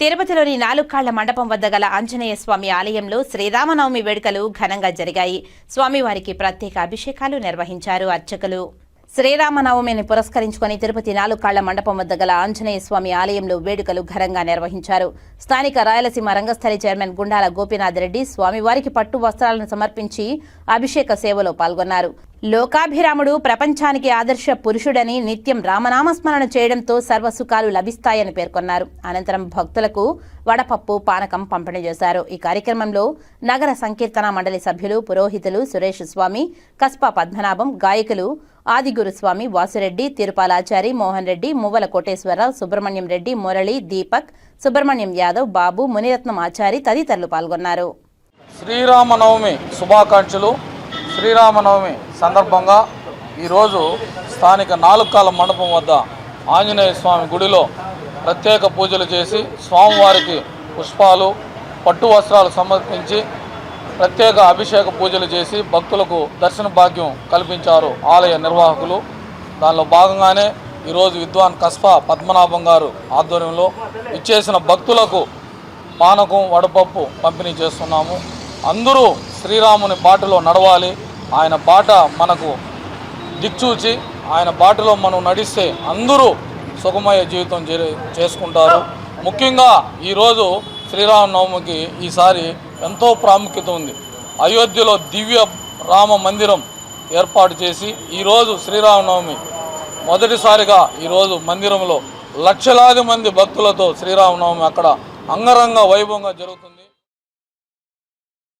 తిరుపతిలోని నాలుకాళ్ళ మండపం వద్ద గల ఆంజనేయ స్వామి ఆలయంలో శ్రీరామనవమి వేడుకలు ఘనంగా జరిగాయి. స్వామివారికి ప్రత్యేక అభిషేకాలు నిర్వహించారు అర్చకులు. శ్రీరామనవమిని పురస్కరించుకొని తిరుపతి నాలుకాళ్ళ మండపం వద్ద గల ఆంజనేయ స్వామి ఆలయంలో వేడుకలు ఘనంగా నిర్వహించారు. స్థానిక రాయలసీమ రంగస్థలి చైర్మన్ గుండాల గోపీనాథ్ రెడ్డి స్వామివారికి పట్టు వస్త్రాలను సమర్పించి అభిషేక సేవలో పాల్గొన్నారు. లోకాభిరాముడు ప్రపంచానికి ఆదర్శ పురుషుడని నిత్యం రామనామస్మరణ చేయడంతో సర్వసుఖాలు లభిస్తాయని పేర్కొన్నారు. అనంతరం భక్తులకు వడపప్పు పానకం పంపిణీ చేశారు. ఈ కార్యక్రమంలో నగర సంకీర్తన మండలి సభ్యులు పురోహితులు సురేష్ స్వామి కస్పా పద్మనాభం గాయకులు ఆదిగురుస్వామి వాసిరెడ్డి తిరుపాలాచారి మోహన్ రెడ్డి మువ్వల కోటేశ్వరరావు సుబ్రహ్మణ్యం రెడ్డి మురళి దీపక్ సుబ్రహ్మణ్యం యాదవ్ బాబు మునిరత్నం ఆచారి తదితరులు పాల్గొన్నారు. శ్రీరామనవమి శుభాకాంక్షలు. శ్రీరామనవమి సందర్భంగా ఈరోజు స్థానిక నాలుకాల మండపం వద్ద ఆంజనేయ స్వామి గుడిలో ప్రత్యేక పూజలు చేసి స్వామివారికి పుష్పాలు పట్టు వస్త్రాలు సమర్పించి ప్రత్యేక అభిషేక పూజలు చేసి భక్తులకు దర్శన భాగ్యం కల్పించారు ఆలయ నిర్వాహకులు. దానిలో భాగంగానే ఈరోజు విద్వాన్ కస్పా పద్మనాభం గారు ఆధ్వర్యంలో ఇచ్చేసిన భక్తులకు పానకం వడపప్పు పంపిణీ చేస్తున్నాము. అందరూ శ్రీరాముని బాటలో నడవాలి. ఆయన బాట మనకు దిక్చూచి ఆయన బాటలో మనం నడిస్తే అందరూ సుఖమయ జీవితం చేసుకుంటారు. ముఖ్యంగా ఈరోజు శ్రీరామనవమికి ఈసారి ఎంతో ప్రాముఖ్యత ఉంది. అయోధ్యలో దివ్య రామ మందిరం ఏర్పాటు చేసి ఈరోజు శ్రీరామనవమి. మొదటిసారిగా ఈరోజు మందిరంలో లక్షలాది మంది భక్తులతో శ్రీరామనవమి అక్కడ అంగరంగ వైభవంగా జరుగుతుంది.